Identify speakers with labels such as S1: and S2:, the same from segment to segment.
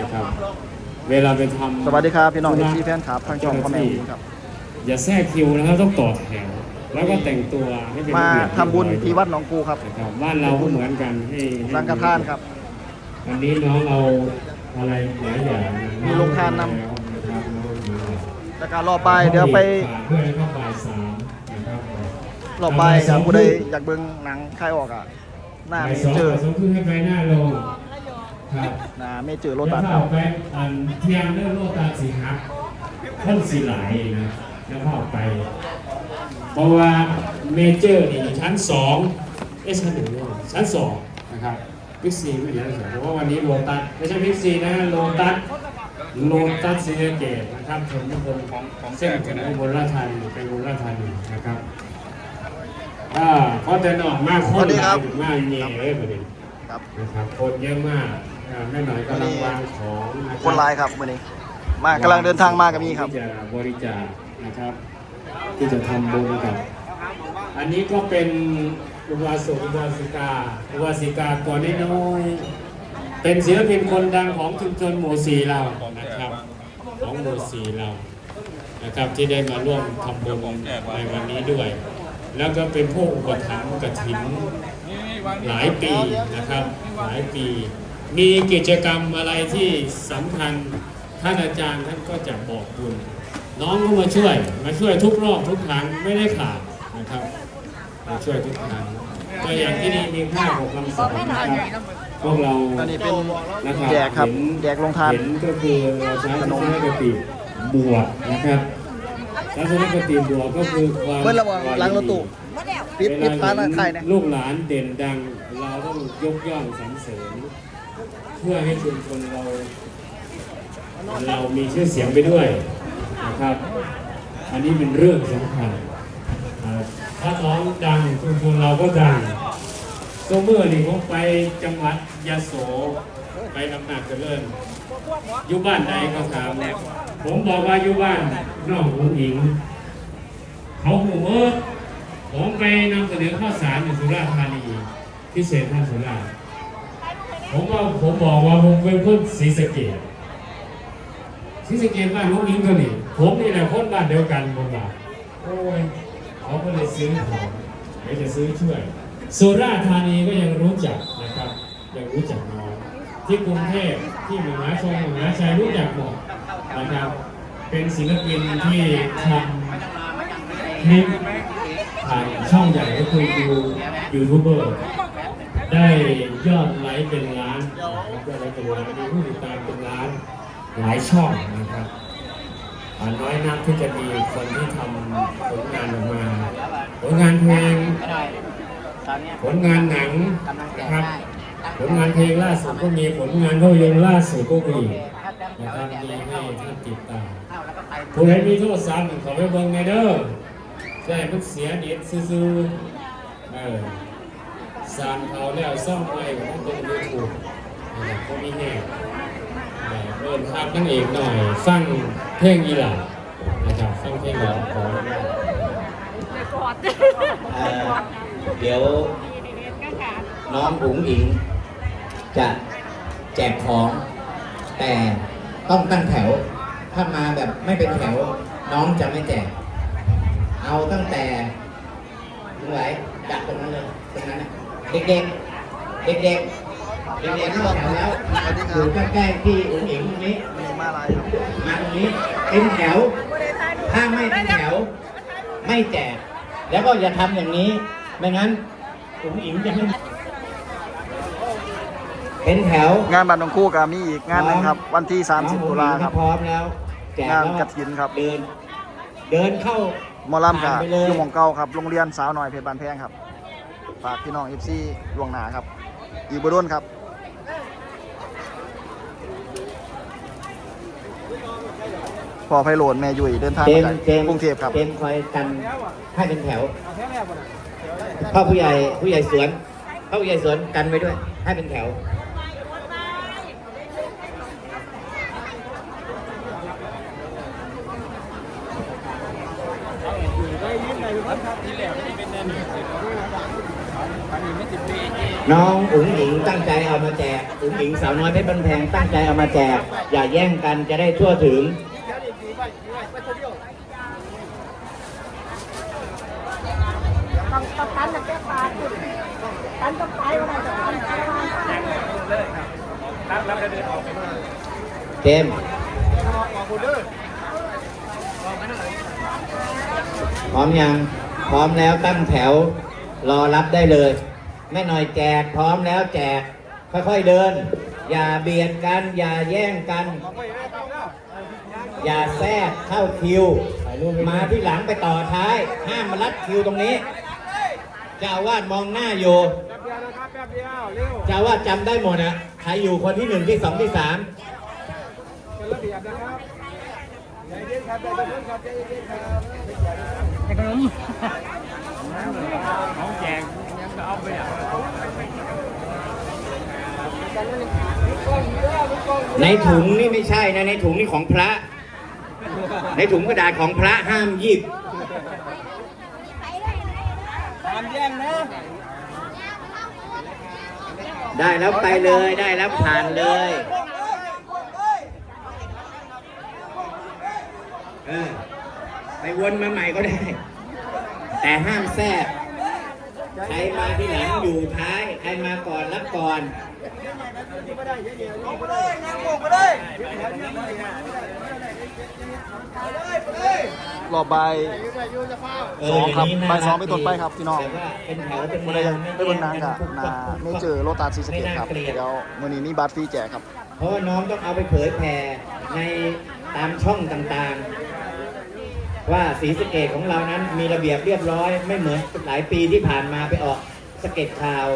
S1: นะครับ เวลาไปทำ
S2: สวัสดีครับพี่น้องเอซีแฟนครับทางช่องพ่อแม่ผมครับ
S1: อย่าแทรกคิวนะครับต้องต่อแถวแล้วก็แต่งตัวให้เป็น
S2: มา
S1: ระเบีย
S2: ทำบุญที่วัดหนองกูครับ
S1: นะครับบ้านเราก็เหมือนกันให้ให้
S2: สังฆทานครับ
S1: วันนี้น้องเอาอะไรหลายอย่าง
S2: มีโรงทานนำ
S1: นะครับน้องมี
S2: แล้วก็รอบบ่ายเดี๋ยวไป
S1: เพื่อนเข้าบ่ายสามนะครับ
S2: รอบบ่ายครับผู้ใดอยากเบิ่งหนังคลายออกอะหน้า
S1: บ่า
S2: เม
S1: ยสอง
S2: เจอร์
S1: บ่ายสองครึ่งให้ไปหน้าลง ครับ
S2: หน้าเมเจอร์โร
S1: แล้ว
S2: ตัสค
S1: เข้า
S2: รับ
S1: ไปอันเที่ยงเรื่องโลตาสีครับคนสีหลายนะแล้วเข้าไป เพราะว่าเมเจอร์นี่อยู่ชั้นสองเอ้ยชั้นหนึ่งด้วยชั้นสองนะครับบิ๊กซีไม่ใช่ชั้นสองเพราะว่าวันนี้โลตัสไม่ใช่บิ๊กซีนะโลตัสโลตัสซีเกตนะครับถนนบนของของเส้นถนนบนราชธานีเป็นบนราชธานีนะครับอ่าเพราะแต่นออกมากคนหลายถึงมากเงี้ยเลยประเด็น
S2: ครับ
S1: นะครับคนเยอะมาก อ่าแม่หน่อยกำลังวางของะรับ
S2: คนหลายครับมื้อนี้ มากำลังเดินทางมาก็มีครับ
S1: ที่จะบริจาคนะครับ ที่จะทำบุญกับ อันนี้ก็เป็นอุบาสกอุบาสิกาอุบาสิกาตัวน้อยๆเป็นศิลปินคนดังของชุมชนหมู่สีเรานะครับ ของหมู่สีเรานะครับที่ได้มาร่วมทำบุญในวันนี้ด้วย แล้วก็เป็นผู้อุปถัมภ์กฐิน หลายปีนะครับ หลายปี มีกิจกรรมอะไรที่สำคัญท่านอาจารย์ท่านก็จะบอกบุญน้องก็มาช่วย มาช่วยทุกรอบทุกครั้งไม่ได้ขาดนะครับ มาช่วยทุกครั้งก็อย่างที่นี่มีผ้าของคำสอนนะครับพวกเรา
S2: อันนี้เป็น
S1: นะครับ
S2: แจกครับ
S1: เห็น
S2: แจกลงทาน
S1: เห็นก็คือเราใช้ทัศนคติบวกนะครับทัศนคติบวกก็คือความ
S2: เบิ้ลระวังหลังรถตู้ปิดปิดฟ้าหน้าไข่นะ
S1: ลูกหลานเด่นดัง เราต้องยกย่องสรรเสริญ เพื่อให้ชุมชนเรา เรามีชื่อเสียงไปด้วยนะครับ อันนี้เป็นเรื่องสำคัญถ้าน้องดังชุมชนเราก็ดังก็เมื่อนี่ผมไปจังหวัดยะโสไปนำหนักเจริญอยู่บ้านใดก็ถามผมบอกว่าอยู่บ้านน้องหูหญิง เขาหูเมื่อผมไปนำเสนอข้าวสารอยู่สุราษฎร์ธานีที่เศษท่านสุราษฎร์ ผมว่าผมบอกว่าผมเป็นคนศรีสะเกษศรีสะเกษบ้านน้องอิงตัวนี้ ผมนี่แหละคนบ้านเดียวกันผมว่าโอ้ยเขาก็เลยซื้อของไม่จะซื้อช่วยสุราษฎร์ธานีก็ยังรู้จักนะครับ ยังรู้จักน้อยที่กรุงเทพที่มหาชนมหาชัยรู้จักหมดนะครับ เป็นศิลปินที่ทำคลิปผ่านช่องใหญ่ก็คือยูยูทูบเบอร์ ได้ยอดไลค์เป็นล้านนะครับยอดไลค์เป็นล้านมีผู้ติดตามเป็นล้านหลายช่องนะครับอ่าน้อยนักที่จะมีคนที่ทำผลงานออกมา ผลงานเพลงผลงานหนังนะครับผลงานเพลงล่าสุดก็มีผลงานภาพยนตร์ล่าสุดก็มีนะครับมีให้ท่านติดตามผู้ใดมีโทรศัพท์ขอไปเบิ่งในเด้อใช่มันเสียเน็ตซื่อๆเออ สางเขาแล้วซ่อมไว้ของตรงยูทูบนะครับก็มีแน่เออเริ่มภาพนั่งเอกหน่อยฟังเพลงอีหล่านะครับฟังเพลงอีหล่าขอ
S3: เอ่อเดี๋ยวน้องอุ๋งอิงจะแจกของ แต่ต้องตั้งแถว ถ้ามาแบบไม่เป็นแถว น้องจะไม่แจก เอาตั้งแต่ถึงไหนดักตรงนั้นเลยตรงนั้นนะ เด็กๆ เด็กๆเด็กๆที่รอแถวแล้วอยู่ใกล้ๆที่อุ๋งอิงตรงนี้
S2: มีมาหลายครับ
S3: มาตรงนี้เป็นแถว ถ้าไม่เป็นแถว ไม่แจก แล้วก็อย่าทำอย่างนี้ ไม่งั้นอุ๋งอิงจะไม่เป็นแถว
S2: งานบัตรหนองคู่ก็มีอีกงานหนึงครับ วันที่ 30 ตุลาครับ
S3: พร้อมแล้ว แจก
S2: งาน
S3: แล้ว
S2: กฐินครับ
S3: เดิน เดินเข้า
S2: หมอลำกับ
S3: ผ่านไปเลย
S2: อยู่หมองเก่าครับ โรงเรียนสาวน้อยเพชรบานแพงครับ ฝากพี่น้อง FC ล่วงหน้าครับ อีกบโดนครับพอไพโรดแม่ยุ้ยเดินทาง
S3: เจ
S2: มามจาก
S3: ส์เจมส์
S2: กรุงเทพครับ
S3: เจมส์คอยกันให้เป็นแถวพ่อผู้ใหญ่ผู้ใหญ่สวนพ่อผู้ใหญ่สวนกันไปด้วย ให้เป็นแถว
S4: ที่แหลม น้อ
S3: งอุ๋งอิงตั้งใจเอามาแจกอุ๋งอิงสาวน้อยเพชรบันแพงตั้งใจเอามาแจก อย่าแย่งกันจะได้ทั่วถึง
S4: ต้องต้งแต่แก้ปลาจุดตันต้อไปว่จะตันไปว่า
S3: เจมพร้อมยัง พร้อมแล้วตั้งแถวรอรับได้เลย แม่หน่อยแจกพร้อมแล้วแจก ค่อยๆเดิน อย่าเบียดกัน อย่าแย่งกัน อย่าแทรกเข้าคิว มาที่หลังไปต่อท้าย ห้ามมารัดคิวตรงนี้เจ้าวาดมองหน้าอยู่เจ้าวาดจำได้หมดอะใครอยู่คนที่หนึ่งที่สองที่สาม ในถุงนี่ไม่ใช่นะในถุงนี่ของพระ ในถุงกระดาษของพระห้ามหยิบได้แล้วไปเลยได้แล้วผ่านเลยเออไปวนมาใหม่ก็ได้ แต่ห้ามแทรก ใครมาที่หลังอยู่ท้าย ใครมาก่อนรับก่อน
S2: รอบใบาย
S3: เอ
S2: สองครับ
S3: ย่านี้
S2: บ่ายสอง
S3: รัก
S2: เป็นต้นไปครับพี่น้อง
S3: แต่ว่าเป็นแถวเป็น
S2: มื่อ
S3: แน
S2: ใด
S3: ว
S2: ไปเบิ่งหนางกับนาเมเจอร์โรตัสซีสะเกตครับ
S3: ไม่น่าเกลียด
S2: เดี๋ยวมื้อนี้มีบัตรฟรีแจกครับ
S3: เพราะว่าน้องต้องเอาไปเผยแผ่ในตามช่องต่างๆ ว่าสีสเกตของเรานั้นมีระเบียบเรียบร้อย ไม่เหมือนหลายปีที่ผ่านมาไปออกสเก็ตข่าว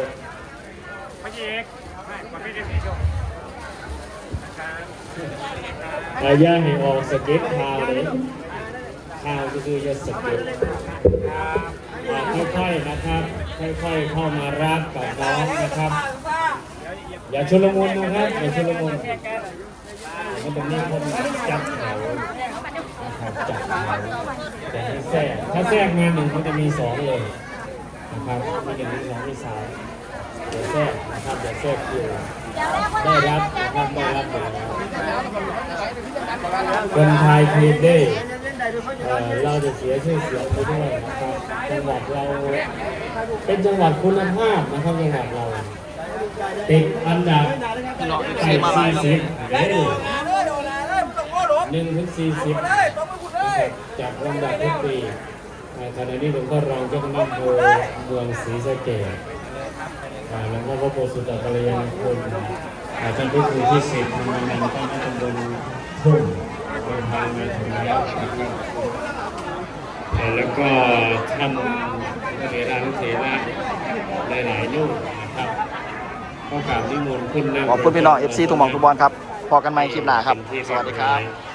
S1: ระยะให้ออกสเก็ตข่าวเลยข่าวก็คือจะสเก็ตค่อยๆนะครับ ค่อยๆเข้ามารับกับน้องนะครับอย่าชุลมุนนะครับอย่าชุลมุนมันตรงนี้คนจับเขา นะครับจับเขาจะให้แทรกถ้าแทรกมานหนึ่งมันจะมีสองเลยนะครับมันจะมีสองมีสามเดี๋ยวแทรกนะครับเดี๋ยวแทรกคิวได้รับนะครับได้รับอยู่แล้วคนไทยคือได้เราจะเสียชื่อเสียงไปด้วยนะครับจังหวัดเราเป็นจังหวัดคุณภาพนะครับจังหวัดเราติดอันดับไป
S2: FC มาหลายครับ
S1: สี่สิบเด้อ หนึ่งถึงสี่สิบนะครับจากลำดับทุกปีอ่าขณะนี้ผมก็รองเจ้าคณะอำเภอเมืองศรีสะเกษอ่าแล้วก็พระโพธิ์สุตตะกัลยาณคุณอ่าท่านผู้ครูที่สิบทำงานตั้งตำบลทุ่งเดินทางมาถึงแล้วนะครับอ่าแล้วก็ท่านพระเถรานุเถระหลายๆรูปนะครับก็กราบนิมนต์ขึ้นนั่ง
S2: ขอบคุณพี่น้อง FC ทุกหมองทุกบอลครับพอกันใหม่คลิปหน้าครับ สวัสดีครับ
S1: บ